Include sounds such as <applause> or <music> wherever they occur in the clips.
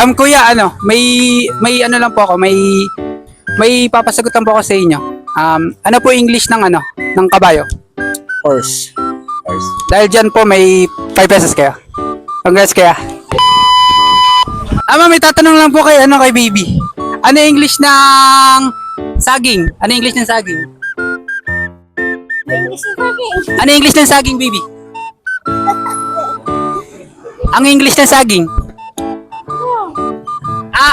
Um, kuya, ano, may, may ano lang po ako, may, may papasagutan po ako sa inyo. Um, ano po English ng ano, ng kabayo? Horse. Dahil dyan po, may 5 pesos kayo. Congrats kaya. Ama, may tatanong lang po kay, ano, kay baby. Ano English ng saging? Ano yung English ng saging? Ano English ng saging, baby? <laughs> Ang English ng saging?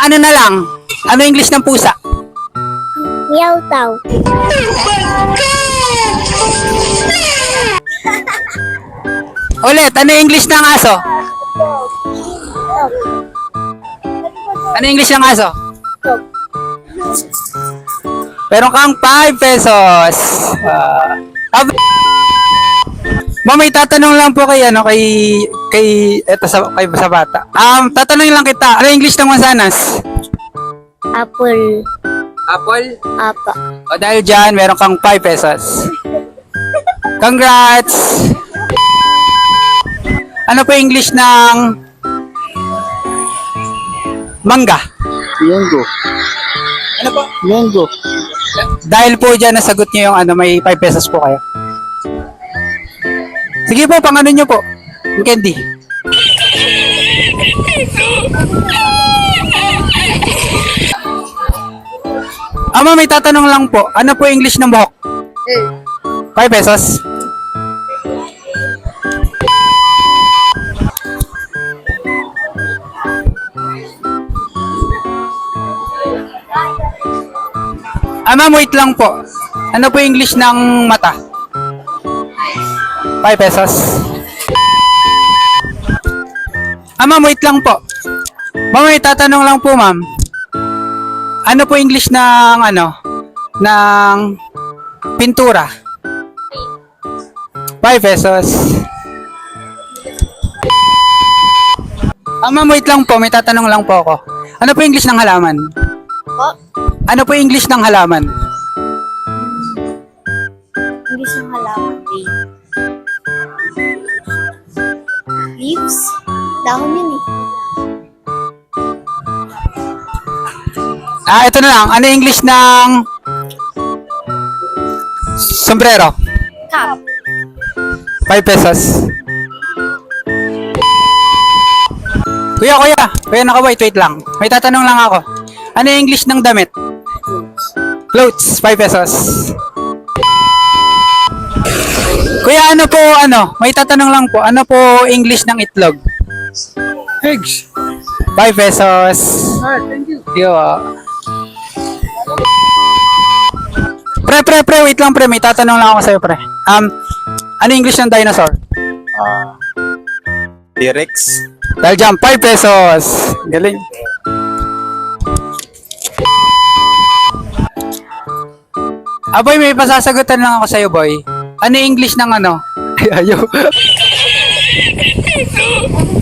Ano na lang? Ano English ng pusa? Meow tao. Ulit, ano English ng aso? Ano English ng aso? Meron kang 5 pesos. Ab- Ma'am, may tatanong lang po kay ano kay kay eto sa kay sa bata. Um, tatanungin lang kita. Ano English ng mansanas? Apple. Apple. Apa. O dahil dyan, meron kang 5 pesos. Congrats! Ano po English ng mangga? Mango. Ano po? Mango. Dahil po dyan nasagot nyo yung ano, may 5 pesos po kayo. Sige po, pang ano nyo po. Candy. Ama, may tatanong lang po. Ano po English ng buhok? 5 pesos. Ah, ma'am, wait lang po. Ano po English ng mata? 5 pesos. Ah, ma'am, wait lang po. Ma'am, may tatanong lang po, ma'am. Ano po English ng, ano, ng pintura? 5 pesos. Ah, ma'am, wait lang po. May tatanong lang po ako. Ano po English ng halaman? Po. Ano po English ng halaman? Hindi siya halaman. Leaves? Dahon yun eh. Ah, ito na lang. Ano yung English ng sombrero? Cup. 5 pesos. Kuya, kuya. Kuya, nakawait. Wait lang. May tatanong lang ako. Ano yung English ng damit? Clothes. 5 pesos. Kuya, ano po, ano? May tatanong lang po. Ano po English ng itlog? Eggs. 5 pesos. Ah, thank you. Yo. Pre, pre, pre, wait lang pre, may tatanong lang ako sa'yo pre. Um, ano yung English ng dinosaur? Ah. T-Rex. Dahil dyan, 5 pesos. Galing. Aboy, may pasasagutan lang ako sa'yo, boy. Ano yung English ng ano? <laughs> Ayaw. <laughs>